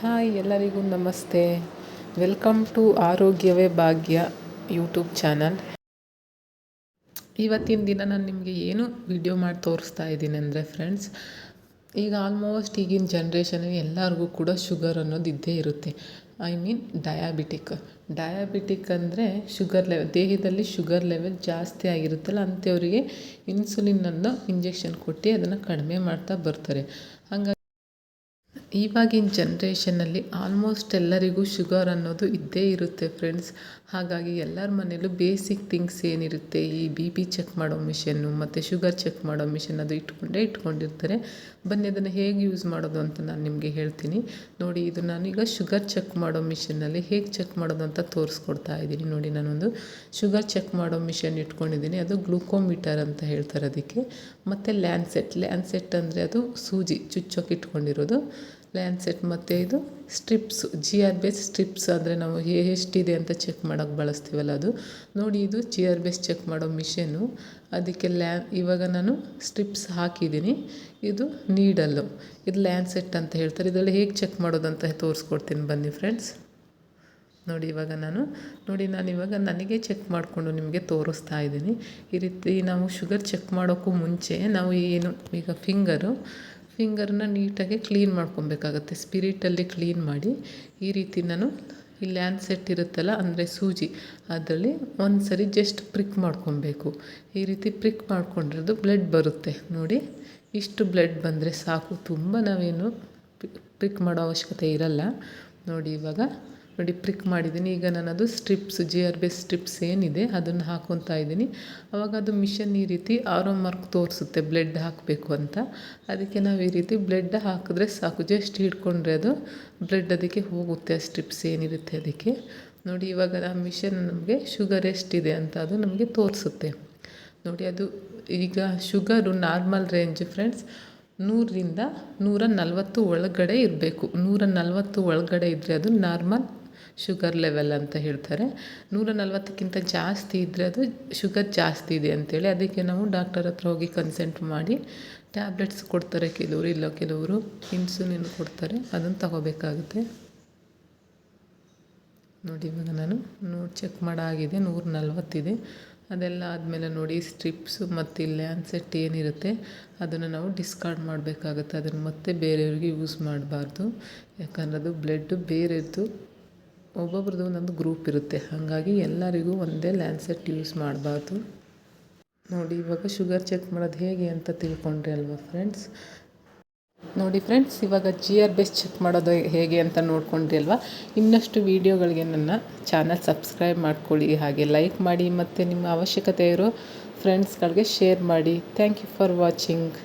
Hi ಎಲ್ಲರಿಗೂ ನಮಸ್ತೆ. Welcome to ಆರೋಗ್ಯವೇ ಭಾಗ್ಯ ಯೂಟ್ಯೂಬ್ ಚಾನಲ್. ಇವತ್ತಿನ ದಿನ ನಾನು ನಿಮಗೆ ಏನು ವಿಡಿಯೋ ಮಾಡಿ ತೋರಿಸ್ತಾ ಇದ್ದೀನಿ ಅಂದರೆ ಫ್ರೆಂಡ್ಸ್ ಈಗ ಆಲ್ಮೋಸ್ಟ್ ಈಗಿನ ಜನ್ರೇಷನಲ್ಲಿ ಎಲ್ಲರಿಗೂ ಕೂಡ ಶುಗರ್ ಅನ್ನೋದು ಇದ್ದೇ ಇರುತ್ತೆ. ಐ ಮೀನ್ ಡಯಾಬಿಟಿಕ್ ಡಯಾಬಿಟಿಕ್ ಅಂದರೆ ಶುಗರ್ ಲೆವೆಲ್ ದೇಹದಲ್ಲಿ ಶುಗರ್ ಲೆವೆಲ್ ಜಾಸ್ತಿ ಆಗಿರುತ್ತಲ್ಲ, ಅಂಥವರಿಗೆ ಇನ್ಸುಲಿನನ್ನು ಇಂಜೆಕ್ಷನ್ ಕೊಟ್ಟು ಅದನ್ನು ಕಡಿಮೆ ಮಾಡ್ತಾ ಬರ್ತಾರೆ. ಹಾಗಾಗಿ ಇವಾಗಿನ ಜನ್ರೇಷನಲ್ಲಿ ಆಲ್ಮೋಸ್ಟ್ ಎಲ್ಲರಿಗೂ ಶುಗರ್ ಅನ್ನೋದು ಇದ್ದೇ ಇರುತ್ತೆ ಫ್ರೆಂಡ್ಸ್ ಹಾಗಾಗಿ ಎಲ್ಲರ ಮನೇಲೂ ಬೇಸಿಕ್ ಥಿಂಗ್ಸ್ ಏನಿರುತ್ತೆ? ಈ ಬಿ ಪಿ ಚೆಕ್ ಮಾಡೋ ಮಿಷನ್ನು ಮತ್ತು ಶುಗರ್ ಚೆಕ್ ಮಾಡೋ ಮಿಷನ್ ಅದು ಇಟ್ಕೊಂಡೇ ಇಟ್ಕೊಂಡಿರ್ತಾರೆ. ಬನ್ನಿ, ಅದನ್ನು ಹೇಗೆ ಯೂಸ್ ಮಾಡೋದು ಅಂತ ನಾನು ನಿಮಗೆ ಹೇಳ್ತೀನಿ. ನೋಡಿ, ಇದು ನಾನೀಗ ಶುಗರ್ ಚೆಕ್ ಮಾಡೋ ಮಿಷನ್ನಲ್ಲಿ ಹೇಗೆ ಚೆಕ್ ಮಾಡೋದು ಅಂತ ತೋರಿಸ್ಕೊಡ್ತಾ ಇದ್ದೀನಿ. ನೋಡಿ, ನಾನೊಂದು ಶುಗರ್ ಚೆಕ್ ಮಾಡೋ ಮಿಷನ್ ಇಟ್ಕೊಂಡಿದ್ದೀನಿ. ಅದು ಗ್ಲೂಕೋಮೀಟರ್ ಅಂತ ಹೇಳ್ತಾರೆ ಅದಕ್ಕೆ. ಮತ್ತು ಲ್ಯಾನ್ಸೆಟ್ ಲ್ಯಾನ್ಸೆಟ್ ಅಂದರೆ ಅದು ಸೂಜಿ, ಚುಚ್ಚೋಕೆ ಇಟ್ಕೊಂಡಿರೋದು. ಲ್ಯಾನ್ಸೆಟ್ ಮತ್ತು ಇದು strips G R base strips ಅಂದರೆ ನಾವು ಎಷ್ಟಿದೆ ಅಂತ ಚೆಕ್ ಮಾಡೋಕ್ಕೆ ಬಳಸ್ತೀವಲ್ಲ ಅದು. ನೋಡಿ ಇದು ಜಿ ಆರ್ ಬೇಸ್ ಚೆಕ್ ಮಾಡೋ ಮಿಷನು ಅದಕ್ಕೆ ಲ್ಯಾ ಇವಾಗ ನಾನು ಸ್ಟ್ರಿಪ್ಸ್ ಹಾಕಿದ್ದೀನಿ. ಇದು ನೀಡಲ್ಲು ಇದು ಲ್ಯಾನ್ಸೆಟ್ ಅಂತ ಹೇಳ್ತಾರೆ. ಇದರಲ್ಲಿ ಹೇಗೆ ಚೆಕ್ ಮಾಡೋದಂತ ತೋರಿಸ್ಕೊಡ್ತೀನಿ ಬನ್ನಿ ಫ್ರೆಂಡ್ಸ್ ನೋಡಿ ಇವಾಗ ನಾನು, ನೋಡಿ ನಾನು ಇವಾಗ ನನಗೆ ಚೆಕ್ ಮಾಡಿಕೊಂಡು ನಿಮಗೆ ತೋರಿಸ್ತಾ ಇದ್ದೀನಿ. ಈ ರೀತಿ ನಾವು ಶುಗರ್ ಚೆಕ್ ಮಾಡೋಕ್ಕೂ ಮುಂಚೆ ನಾವು ಏನು, ಈಗ ಫಿಂಗರು ಫಿಂಗರ್ನ ನೀಟಾಗಿ ಕ್ಲೀನ್ ಮಾಡ್ಕೊಬೇಕಾಗತ್ತೆ. ಸ್ಪಿರಿಟಲ್ಲಿ ಕ್ಲೀನ್ ಮಾಡಿ ಈ ರೀತಿ ನಾನು ಈ ಲ್ಯಾಂಡ್ ಸೆಟ್ ಇರುತ್ತಲ್ಲ, ಅಂದರೆ ಸೂಜಿ, ಅದರಲ್ಲಿ ಒಂದು ಸರಿ ಜಸ್ಟ್ ಪ್ರಿಕ್ ಮಾಡ್ಕೊಬೇಕು. ಈ ರೀತಿ ಪ್ರಿಕ್ ಮಾಡ್ಕೊಂಡಿರೋದು ಬ್ಲಡ್ ಬರುತ್ತೆ. ನೋಡಿ, ಇಷ್ಟು ಬ್ಲಡ್ ಬಂದರೆ ಸಾಕು. ತುಂಬ ನಾವೇನು ಪ್ರಿಕ್ ಮಾಡೋ ಅವಶ್ಯಕತೆ ಇರಲ್ಲ. ನೋಡಿ ಇವಾಗ ನೋಡಿ ಪ್ರಿಕ್ ಮಾಡಿದ್ದೀನಿ. ಈಗ ನಾನು ಅದು strips G R B strips ಏನಿದೆ, ಅದನ್ನು ಹಾಕೊತಾ ಇದ್ದೀನಿ. ಅವಾಗ ಅದು ಮಿಷನ್ ಈ ರೀತಿ ಆರೋ ಮಾರ್ಕ್ ತೋರಿಸುತ್ತೆ ಬ್ಲಡ್ ಹಾಕಬೇಕು ಅಂತ. ಅದಕ್ಕೆ ನಾವು ಈ ರೀತಿ ಬ್ಲಡ್ ಹಾಕಿದ್ರೆ ಸಾಕು. ಜಸ್ಟ್ ಹಿಡ್ಕೊಂಡ್ರೆ ಅದು ಬ್ಲಡ್ ಅದಕ್ಕೆ ಹೋಗುತ್ತೆ, ಆ ಸ್ಟ್ರಿಪ್ಸ್ ಏನಿರುತ್ತೆ ಅದಕ್ಕೆ. ನೋಡಿ, ಇವಾಗ ಆ ಮಿಷನ್ ನಮಗೆ ಶುಗರ್ ಎಷ್ಟಿದೆ ಅಂತ ಅದು ನಮಗೆ ತೋರಿಸುತ್ತೆ. ನೋಡಿ, ಅದು ಈಗ ಶುಗರು ನಾರ್ಮಲ್ ರೇಂಜ್ ಫ್ರೆಂಡ್ಸ್ ನೂರರಿಂದ ನೂರ ನಲವತ್ತು ಒಳಗಡೆ ಇರಬೇಕು. ನೂರ ನಲವತ್ತು ಒಳಗಡೆ ಇದ್ದರೆ ಅದು ನಾರ್ಮಲ್ ಶುಗರ್ ಲೆವೆಲ್ ಅಂತ ಹೇಳ್ತಾರೆ. ನೂರ ನಲ್ವತ್ತಕ್ಕಿಂತ ಜಾಸ್ತಿ ಇದ್ದರೆ ಅದು ಶುಗರ್ ಜಾಸ್ತಿ ಇದೆ ಅಂತೇಳಿ ಅದಕ್ಕೆ ನಾವು ಡಾಕ್ಟರ್ ಹತ್ರ ಹೋಗಿ ಕನ್ಸಲ್ಟ್ ಮಾಡಿ ಟ್ಯಾಬ್ಲೆಟ್ಸ್ ಕೊಡ್ತಾರೆ ಕೆಲವರು ಇಲ್ಲ ಕೆಲವರು ಇನ್ಸುಲಿನ್ ಕೊಡ್ತಾರೆ, ಅದನ್ನು ತಗೋಬೇಕಾಗುತ್ತೆ. ನೋಡಿ ಇವಾಗ ನಾನು ನೋಡಿ ಚೆಕ್ ಮಾಡಾಗಿದೆ, ನೂರ ನಲ್ವತ್ತಿದೆ. ಅದೆಲ್ಲ ಆದಮೇಲೆ ನೋಡಿ ಸ್ಟ್ರಿಪ್ಸು ಮತ್ತು ಇಲ್ಲಿ ಲ್ಯಾನ್ಸೆಟ್ ಏನಿರುತ್ತೆ, ಅದನ್ನು ನಾವು ಡಿಸ್ಕಾರ್ಡ್ ಮಾಡಬೇಕಾಗುತ್ತೆ. ಅದನ್ನು ಮತ್ತೆ ಬೇರೆಯವ್ರಿಗೆ ಯೂಸ್ ಮಾಡಬಾರ್ದು. ಯಾಕಂದ್ರೆ ಅದು ಬ್ಲಡ್ಡು ಬೇರೆದ್ದು ಒಬ್ಬೊಬ್ರದ್ದು ಒಂದೊಂದು ಗ್ರೂಪ್ ಇರುತ್ತೆ. ಹಾಗಾಗಿ ಎಲ್ಲರಿಗೂ ಒಂದೇ ಲ್ಯಾನ್ಸೆಟ್ ಯೂಸ್ ಮಾಡಬಾರ್ದು. ನೋಡಿ, ಇವಾಗ ಶುಗರ್ ಚೆಕ್ ಮಾಡೋದು ಹೇಗೆ ಅಂತ ತಿಳ್ಕೊಂಡ್ರಿ ಅಲ್ವಾ ಫ್ರೆಂಡ್ಸ್ ನೋಡಿ ಫ್ರೆಂಡ್ಸ್ ಇವಾಗ ಜಿ ಆರ್ ಬೇಸ್ ಚೆಕ್ ಮಾಡೋದು ಹೇಗೆ ಅಂತ ನೋಡ್ಕೊಂಡ್ರಿ ಅಲ್ವಾ? ಇನ್ನಷ್ಟು ವೀಡಿಯೋಗಳಿಗೆ ನನ್ನ ಚಾನಲ್ ಸಬ್ಸ್ಕ್ರೈಬ್ ಮಾಡ್ಕೊಳ್ಳಿ. ಹಾಗೆ ಲೈಕ್ ಮಾಡಿ ಮತ್ತು ನಿಮ್ಮ ಅವಶ್ಯಕತೆ ಇರೋ ಫ್ರೆಂಡ್ಸ್ಗಳಿಗೆ ಶೇರ್ ಮಾಡಿ. Thank you for watching